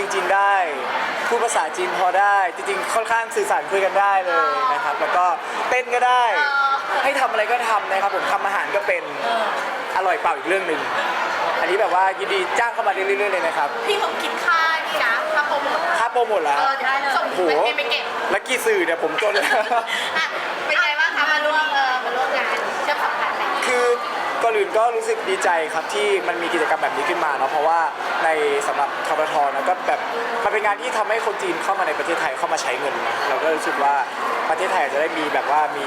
ว่าเราร้องเพลงจีนได้พูดภาษาจีนพอได้ จริงๆ ค่อนข้างสื่อสารคุยกันได้เลยนะครับ แล้วก็เต้นก็ได้ ให้ทำอะไรก็ทำนะครับผมทำอาหารก็เป็นอร่อยเปล่าอีกเรื่องหนึ่งอันนี้แบบว่ายินดีจ้างเข้ามาเรื่อยๆเลยนะครับพี่ผมคิดค่านี่นะค่าโปรโมทค่าโปรโมทแล้วเออเดี๋ยวส่งโอ้โหไปไปเก็บแล้วกี่สื่อเนี่ยผมจนแล้ว อะ อื่นก็รู้สึกดีใจครับที่มันมีกิจกรรมแบบนี้ขึ้นมาเนาะเพราะว่าในสำหรับทบทนะก็แบบมันเป็นงานที่ทำให้คนจีนเข้ามาในประเทศไทยเข้ามาใช้เงินนะเราก็รู้สึกว่าประเทศไทยอาจจะได้มีแบบว่ามี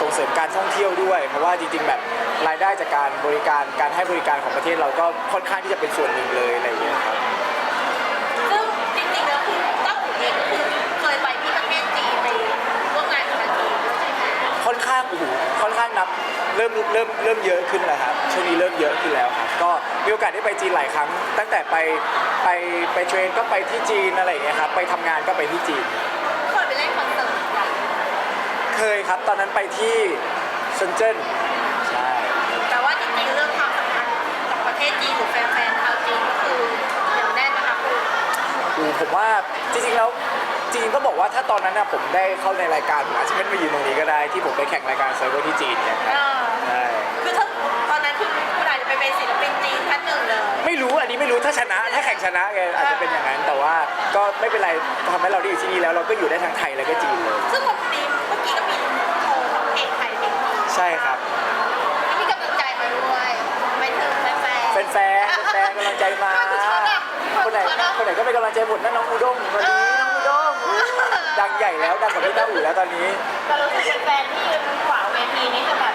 ส่งเสริมการท่องเที่ยวด้วย เพราะว่าจริงๆแบบรายได้จากการบริการการให้บริการของประเทศเราก็ค่อนข้างที่จะเป็นส่วนหนึ่งเลยอะไรอย่างเงี้ยครับ ข้างโอ้โหค่อนข้างนับเริ่มเริ่มเริ่มเยอะขึ้นแล้วครับช่วงนี้เริ่มเยอะขึ้นแล้วครับก็มีโอกาสได้ไปจีนหลายครั้ง ตั้งแต่ไปไปไปเทรนก็ไปที่จีนอะไรอย่างเงี้ยครับไปทำงานก็ไปที่จีน เคยไปเล่นคอนเสิร์ตอย่างเคยครับ ตอนนั้นไปที่เซินเจิ้นใช่แต่ว่าจริงๆเรื่องความสัมพันธ์กับประเทศจีนหรือแฟนๆชาวจีนก็คือเหนียวแน่นนะคะคุณอูผมว่าจริงๆแล้ว จีนก็บอกว่าถ้าตอนนั้นนะผมได้เข้าในรายการผมอาจจะไม่มายืนตรงนี้ก็ได้ที่ผมไปแข่งรายการเซิร์ฟเวอร์ที่จีนเนี่ยครับเออใช่คือถ้าตอนนั้นคือคุณอาจจะไปเป็นศิลปินจีนท่านหนึ่งเลย ไม่รู้อันนี้ไม่รู้ถ้าชนะถ้าแข่งชนะไงอาจจะเป็นอย่างนั้น แต่ว่าก็ไม่เป็นไรทำให้เราได้อยู่ที่นี่แล้วเราก็อยู่ได้ทั้งไทยและก็จีนเลย ซึ่งปกติเมื่อกี้ก็มีโชว์ของเพลงไทยเพลงจีนใช่ครับมีกำลังใจมาด้วยไปถึงแฟนแฟนๆแฟนๆกำลังใจมา คนไหนคนไหนก็เป็นกำลังใจหมดนะน้องอูด้งวันนี้ น้องอูด้งดังใหญ่แล้วดังกว่าพี่ต้าอู่แล้วตอนนี้ก็รู้สึกเป็นแฟนที่ยืนขวางเวทีนี้จะแบบ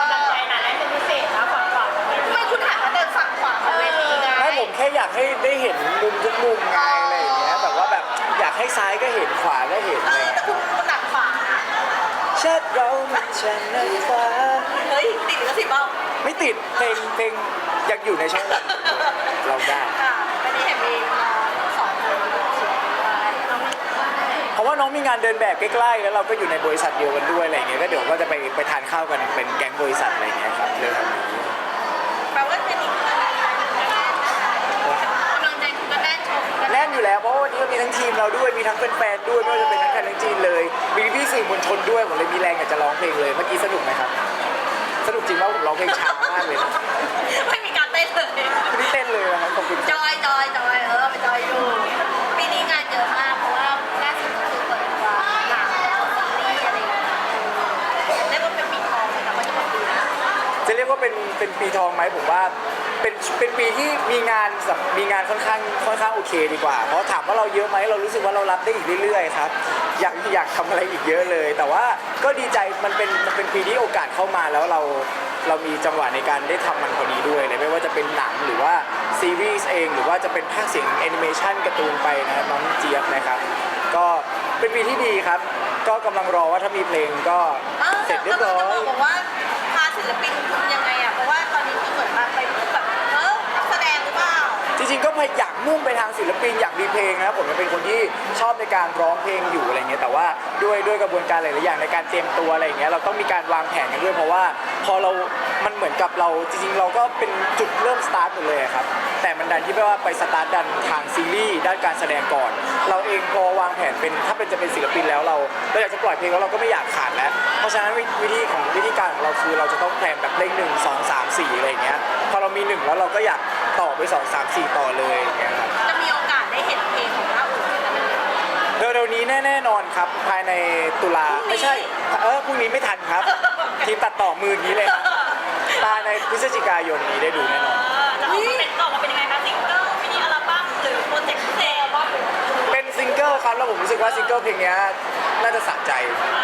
กำลังใจหนาแน่นเป็นพิเศษนะฝั่งขวางเวทีทำไมคุณหันมาเดินฝั่งขวาของเวทีไงไม่ผมแค่อยากให้ได้เห็นมุมทุกมุมไงอะไรอย่างเงี้ยแบบว่าแบบอยากให้ซ้ายก็เห็นขวาก็เห็นเออะไรอแต่คุณคุณหนักขวาชาติเรามันจะในฟ้าเฮ้ยติดหรือสิบเบ้าไม่ติดเพลงเพลงยังอยู่ในช่องวันเราได้ ค่ะวันนี้เห็นมีน้องสองคนเชียร์ด้วยน้อง เพราะ ว่าน้องมีงานเดินแบบใกล้ๆ แล้วเราก็อยู่ในบริษัทเดียวกันด้วยอะไรอย่างเงี้ยก็เดี๋ยวก็จะไปไปทานข้าวกันเป็นแก๊งบริษัทอะไรอย่างเงี้ยครับเรื่องนี้แปลว่าเป็นอีกคนนึงกำลังใจคุณก็แน่นชมกันแน่นอยู่แล้วเพราะว่าวันนี้ก็มีทั้งทีมเราด้วยมีทั้งแฟนๆด้วยไม่ว่าจะเป็นทั้งไทยทั้งจีนเลยมีพี่สื่อมวลชนด้วยผมเลยมีแรงอยากจะร้องเพลงเลยเมื่อกี้สนุกไหมครับ สนุกจริงว่าผมร้องเพลงช้ามากเลยนะไม่มีการเต้นเลย ไม่ได้เต้นเลยนะครับขอบคุณ จอยจอยจอย ยกว่าเป็นเป็นปีทองไหมผมว่าเป็นเป็นปีที่มีงานมีงานค่อนข้างค่อนข้างโอเคดีกว่า เพราะถามว่าเราเยอะไหมเรารู้สึกว่าเรารับได้อีกเรื่อยๆครับอยากอยากทำอะไรอีกเยอะเลย แต่ว่าก็ดีใจมันเป็นมันเป็นปีที่โอกาสเข้ามาแล้วเราเรามีจังหวะในการได้ทำมันพอดีด้วยเลยไม่ว่าจะเป็นหนังหรือว่าซีรีส์เองหรือว่าจะเป็นภาคเสียงแอนิเมชันการ์ตูนไปนะน้องเจี๊ยบนะครับก็เป็นปีที่ดีครับ ก็กำลังรอว่าถ้ามีเพลงก็เออเสร็จเรียบร้อย กำลังจะบอกว่า ริงๆก็พยายามมุ่งไปทางศิลปินอยากมีเพลงนะครับผมเป็นคนที่ชอบในการร้องเพลงอยู่อะไรเงี้ยแต่ว่าด้วยด้วยกระบวนการหลายๆอย่างในการเตรียมตัวอะไรเงี้ยเราต้องมีการวางแผนกันด้วยเพราะว่า พอเรา มันเหมือนกับเราจริงๆ เราก็เป็นจุดเริ่มสตาร์ทหมดเลยอะครับ แต่มันดันที่ว่าไปสตาร์ทดันทางซีรีส์ด้านการแสดงก่อน เราเองพอวางแผนเป็นถ้าเป็นจะเป็นศิลปินแล้วเราเราอยากจะปล่อยเพลงแล้วเราก็ไม่อยากขาดแล้ว เพราะฉะนั้นวิธีของวิธีการของเราคือเราจะต้องแพลนแบบเลขหนึ่งสองสามสี่อะไรอย่างเงี้ย พอเรามีหนึ่งแล้วเราก็อยากต่อไปสองสามสี่ต่อเลยอย่างเงี้ยครับ จะมีโอกาสได้เห็นเพลงของเราอื่นไหมคะเร็วๆนี้แน่ๆนอนครับภายในตุลาพรุ่งนี้ไม่ใช่ เออพรุ่งนี้ไม่ทันครับ ทีมตัดต่อมือนี้เลยครับภายในพฤศจิกายนนี้ได้ดูแน่นอนจะออกมาเป็นออกมาเป็นยังไงคะซิงเกิลมินิอัลบั้มหรือโปรเจกต์พิเศษว่าเป็นซิงเกิลครับแล้วผมรู้สึกว่าซิงเกิลเพลงเนี้ยน่าจะสะใจ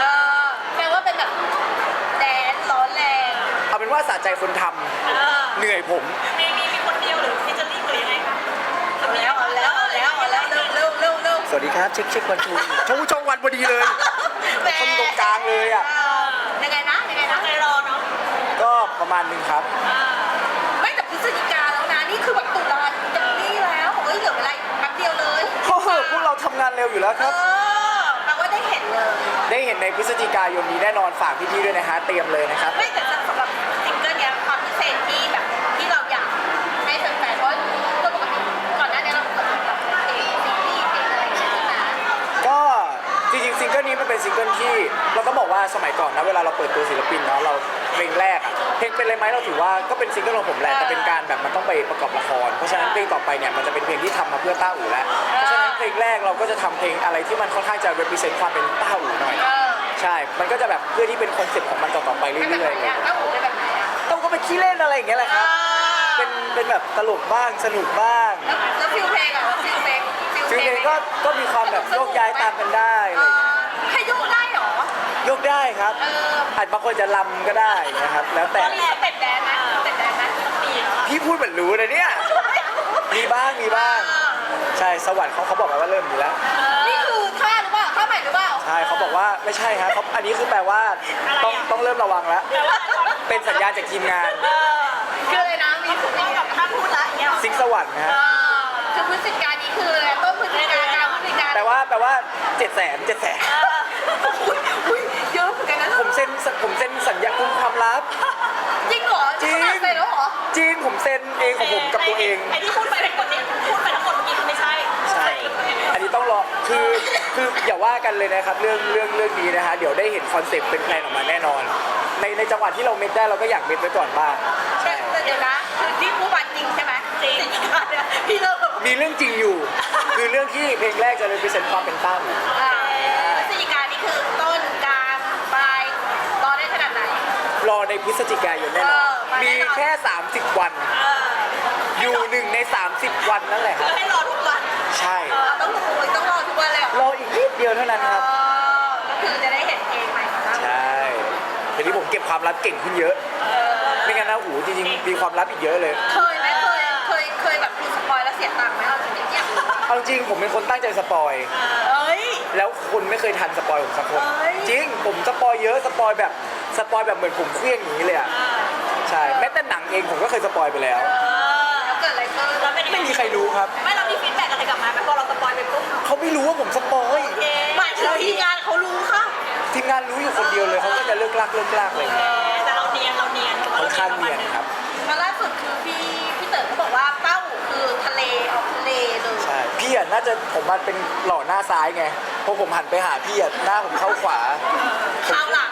เออแปลว่าเป็นแบบแดนซ์ร้อนแรงเอาเป็นว่าสะใจคนทำเออเหนื่อยผมมีมีมีคนเดียวหรือฟิชเชอร์ลิงหรือยังไงคะเอาแล้วเอาแล้วเอาแล้วเอาแล้วเร็วเร็วเร็วเร็วสวัสดีครับเช็คเช็ควันทูช่องช่องวันพอดีเลย แหมคนตรงกลางเลยอะยั มาณนึงครับไม่แต่พฤศจิกาแล้วนะ นี่คือแบบตุลาจะนี่แล้วเฮ้ยเหลือเวลาอีแป๊บเดียวเลยพวกเราทำงานเร็วอยู่แล้วครับ อแปลว่าได้เห็นเลย ได้เห็นในพฤศจิกายนนี้แน่นอนฝากพี่ๆด้วยนะฮะเตรียมเลยนะครับ ไม่แต่สำหรับซิงเกิลนี้ความพิเศษที่แบบที่เราอยากให้แฟนๆเพราะตัวปกติก่อนหน้านี้เราเปิดแบบเพลงซิงเกิลอะไรอย่างเงี้ยใช่ก็จริงๆซิงเกิลนี้มันเป็นซิงเกิลที่เราก็ ยก่อนนะเวลาเราเปิดตัวศิลปินเนาะเราเพลงแรกอะเพลงเป็นเลยไหมเราถือว่าก็เป็นซิงเกิลของผมแหละแต่เป็นการแบบมันต้องไปประกอบละครเพราะฉะนั้นเพลงต่อไปเนี่ยมันจะเป็นเพลงที่ทำมาเพื่อต้าอู่แล้วเพราะฉะนั้นเพลงแรกเราก็จะทำเพลงอะไรที่มันค่อนข้างจะ represent ความเป็นต้าอู่หน่อยเออใช่ มันก็จะแบบเพื่อที่เป็นคอนเซ็ปต์ของมันต่อๆไปเป็นเรื่แบบอยไหนๆเลยอะถ้าหูเป็นแบบไหนอะต้องก็ไปขี้เล่นอะไรอย่างเงี้ยแหละครับ เป็น เป็นแบบตลกบ้าง สนุกบ้างแล้วแล้วฟิลเพลงอะแล้วฟิลเพลงฟิลเพลงก็ ก็มีความแบบโยกย้ายตามกันได้อะไรอย่างเงี้ยให้โยกได้เหรอโยกได้ครับเอออาจบางคนจะลำก็ได้นะครับ แล้วแต่ มีสเต็ปแดนไหมสเต็ปแดนไหมมีเหรอพี่พูดเหมือนรู้เลยเนี่ย มีบ้างมีบ้าง ใช่สวรรค์เขาเขาบอกมาว่าเริ่มมีแล้ว นี่คือท่าหรือเปล่าท่าใหม่หรือเปล่า ใช่เขาบอกว่าไม่ใช่ครับเขาอันนี้คือแปลว่าต้องต้องเริ่มระวังแล้ว เป็นสัญญาณจากทีมงานเออคืออะไรนะมีคือต้องแบบห้ามพูดละอย่างเงี้ยเหรอซิงสวรรค์นะฮะเออคือพฤศจิกายนนี้คืออะไรต้นพฤศจิกายนกลางพฤศจิกายน แปลว่าแปลว่าเจ็ดแสนเจ็ดแสน เออ อุ๊ยอุ๊ยเยอะเหมือนกันนะผมเซ็นผมเซ็นสัญญาคุ้มความลับ จริงเหรอจริง ขนาดเซ็นแล้วเหรอ จริงผมเซ็นเองของผมกับตัวเอง ไอ้ที่พูดไปทั้งหมดเนี่ยพูดไปทั้งหมดเมื่อกี้คือไม่ใช่ใช่ อันนี้ต้องรอ คือ คืออย่าว่ากันเลยนะครับเรื่องเรื่องเรื่องนี้นะฮะ เดี๋ยวได้เห็นคอนเซ็ปต์เป็นแพลนออกมาแน่นอน ในในจังหวะที่เราเม็ดได้เราก็อยากเม็ดไว้ก่อนบ้างใช่แต่เดี๋ยวนะคือที่พูดมาจริงใช่ไหมจริงพี่เลิกมีเรื่องจริงอยู่ คือเรื่องที่เพลงแรกจะเลยไปเซ็นความเป็นต้าอู่อ่าพฤศจิกายนนี่คือต้นกลางปลายรอได้ขนาดไหน รอใน พฤศจิกายนแน่นอน เออมาแน่มีนอน แค่ 30 วันอยู่หนึ่งใน 30 วันนั่นแหละครับให้รอทุกวันใช่ เออต้องโอ้ยต้องรอทุกวันเลยเหรอรออีกนิดเดียวเท่านั้นเอครับอก็คือจะได้เห็นเพลงใหม่ของเราใช่ทีนี้ผมเก็บความลับเก่งขึ้นเยอะไม่งั้นนะหูจริงๆมีความลับอีกเยอะเลย เคยไหมเคยเคยเคยแบบดูสปอยแล้วเสียตังค์ไหมเอาจริงๆอยากรู้เอาจริงผมเป็นคนตั้งใจสปอย เอ้ย แล้วคนไม่เคยทันสปอยผมสักคนเฮ้ย จริง ผมสปอยเยอะสปอยแบบ สปอยแบบเหมือนผมเคลี้ยงอย่างนี้เลยอะใช่แม้แต่หนังเองผมก็เคยสปอยไปแล้วแล้วเกิดอะไรขึ้นเราเป็นยังไงไม่มีใครรู้ครับ ไม่เรามีฟีดแบ็กอะไรกลับมาไหมพอเราสปอยไปปุ๊บเขาไม่รู้ว่าผมสปอยหมายถึงทีมงานเขารู้ค่ะทีมงานรู้อยู่คนเดียวเลยเขาก็จะเลิกลักเลิกลักอะไรอย่างเงี้ยแต่เราเนียนเราเนียนค่อนข้างเนียนครับ มาล่าสุดคือพี่พี่เต๋อเขาบอกว่าเต้าคือทะเลออกทะเลเลยใช่พี่อะน่าจะผมมันเป็นหล่อหน้าซ้ายไงพอผมหันไปหาพี่อะหน้าผมเข้าขวาคราวหลัง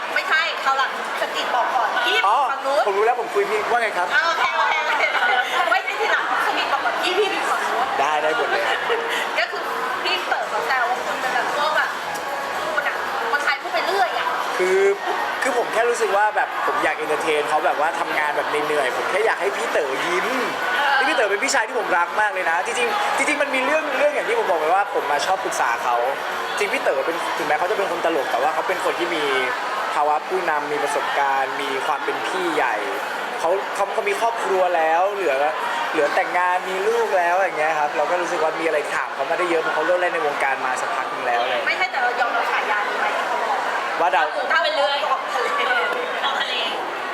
ไม่ใช่คราวหลังสกิดบอกก่อนพี่อ๋อฝั่งนู้นผมรู้แล้วผมคุยพี่ว่าไงครับ เอาโอเคโอเคโอเคไม่ใช่ทีหลังสกิดบอกก่อนพี่พี่พี่ฝั่งนู้น ได้ได้หมดเลยครับก็คือพี่เต๋อเขาแซวว่าคุณเป็นแบบพวกแบบพูดอะคนไทยพูดไปเรื่อยอะคือคือผมแค่รู้สึกว่าแบบผมอยากเอนเตอร์เทนเขาแบบว่าทำงานแบบเหนื่อยๆผมแค่อยากให้พี่เต๋อยิ้มนี่พี่เต๋อเป็นพี่ชายที่ผมรักมากเลยนะ จริงๆจริงๆมันมีเรื่องเรื่องอย่างที่ผมบอกไปว่าผมมาชอบปรึกษาเขาจริงพี่เต๋อเป็นถึงแม้เขาจะเป็นคนตลกแต่ว่าเขาเป็นคนที่มี ภาวะผู้นำมีประสบการณ์ มีความเป็นพี่ใหญ่เขาเขาเขามีครอบครัวแล้วเหลือเหลือแต่งงานมีลูกแล้วอย่างเงี้ยครับเราก็รู้สึกว่ามีอะไรถามเขามาได้เยอะเพราะเขาเลิกเล่นในวงการมาสักพักหนึงแล้วเลยไม่ใช่แต่เรายอมรับฉายานี้ไหมที่เขาบอกว่าดาวถ้าเป็นเรื่อยออกทะเลออกทะเล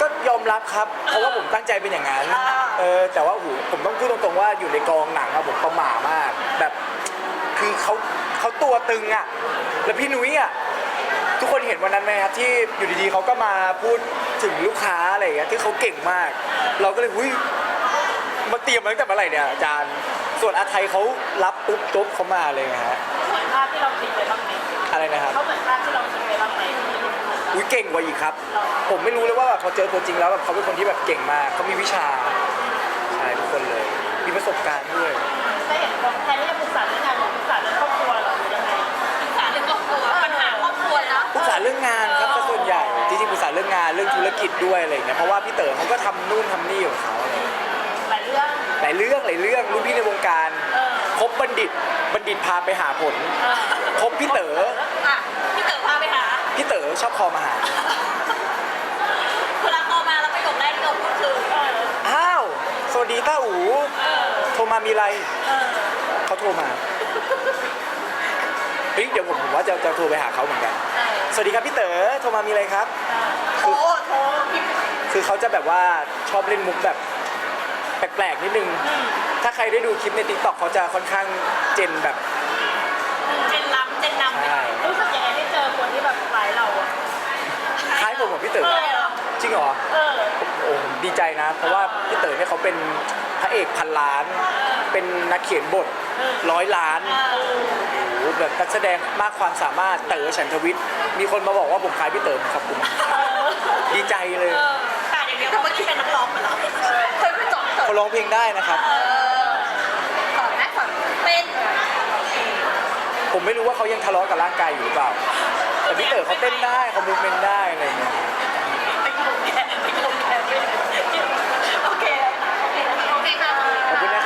ก็ยอมรับครับ เพราะว่าผมตั้งใจเป็นอย่างนั้นอ่า เออแต่ว่าโอ้โหผมต้องพูดตรงๆว่าอยู่ในกองหนังอะผมประหม่ามาก แบบคือเขาเขาตัวตึงอะแล้วพี่นุ้ยอะ ทุกคนเห็นวันนั้นไหมครับที่อยู่ดีๆเขาก็มาพูดถึงลูกค้าอะไรอย่างเงี้ยที่เขาเก่งมาก เราก็เลยหุ้ยมาเตรียมมาตั้งแต่เมื่อไหร่เนี่ยอาจารย์ ส่วนอาไทยเขารับปุ๊บจุ๊บเขามาเลยไงฮะเหมือนภาพที่เราคิดไว้บ้างไหมอะไรนะครับ เขาเหมือนภาพที่เราคิดไว้บ้างไหมอุ้ยเก่งกว่าอีกครับ ผมไม่รู้เลยว่าแบบพอเจอตัวจริงแล้วแบบเขาเป็นคนที่แบบเก่งมากเขามีวิชาใช่ทุกคนเลย มีประสบการณ์ด้วย ได้เห็นคนแทนที่จะปรึกษาเรื่องงานหรือปรึกษาเรื่องครอบครัว รึกษาเรื่องงานครับซะส่วนใหญ่จริงๆปรึกษาเรื่องงานเรื่องธุรกิจด้วยอะไรอย่างเงี้ยเพราะว่าพี่เต๋อเขาก็ทำนู่นทำนี่ของเขาอะไรอย่างเงี้ย หลายเรื่อง หลายเรื่องหลายเรื่องรุ่นพี่ในวงการเออ คบบัณฑิต บัณฑิตพาไปหาผล เออคบพี่เต๋ออะพี่เต๋อพาไปหาพี่เต๋อชอบคอมาหาเวลาโทรมาแล้วประโยคแรกที่เราพูดคือเอออ้าวสวัสดีต้าอู๋เออโทรมามีอะไรเออเขาโทรมา เฮ้ยเดี๋ยวผมผมว่าจะจะโทรไปหาเขาเหมือนกันเออสวัสดีครับพี่เต๋อโทรมามีอะไรครับโทรโทรพิมพ์คือเขาจะแบบว่าชอบเล่นมุกแบบแปลกๆนิดนึง ถ้าใครได้ดูคลิปใน t ิ k t o k เขาจะค่อนข้างเจนแบบ เจนล้ำเจนนำใช่รู้สึกยังไงที่เจอคนที่แบบคล้ายเราอะคล้ายผมกับพี่เต๋อ เออจริงเหรอ เออ โอ้ผมดีใจนะ เพราะว่าพี่เต๋อเนี่ยเขาเป็น พระเอกพันล้าน เป็นนักเขียนบทร้อยล้านโอ้โหแบบนักแสดงมากความสามารถเต๋อฉันทวิทย์ มีคนมาบอกว่าผมคล้ายพี่เต๋อขอบคุณดีใจเลยเออขาดอย่างเดียวแต่เขาเมื่อไม่กี้ได้เป็เป็นนนันักกร้ร้อองงเหมือนเราเคยไปสอนสอนเขาร้องเพลงได้นะครับเออสอนนะสอนเต้นผมไม่รู้ว่าเขายังทะเลาะกับร่างกายอยู่หรือเปล่า แต่พี่เต๋อเขาเต้นได้เขามูฟเมนต์ได้อะไรอย่างเงี้ย ขอบคุณนะครับ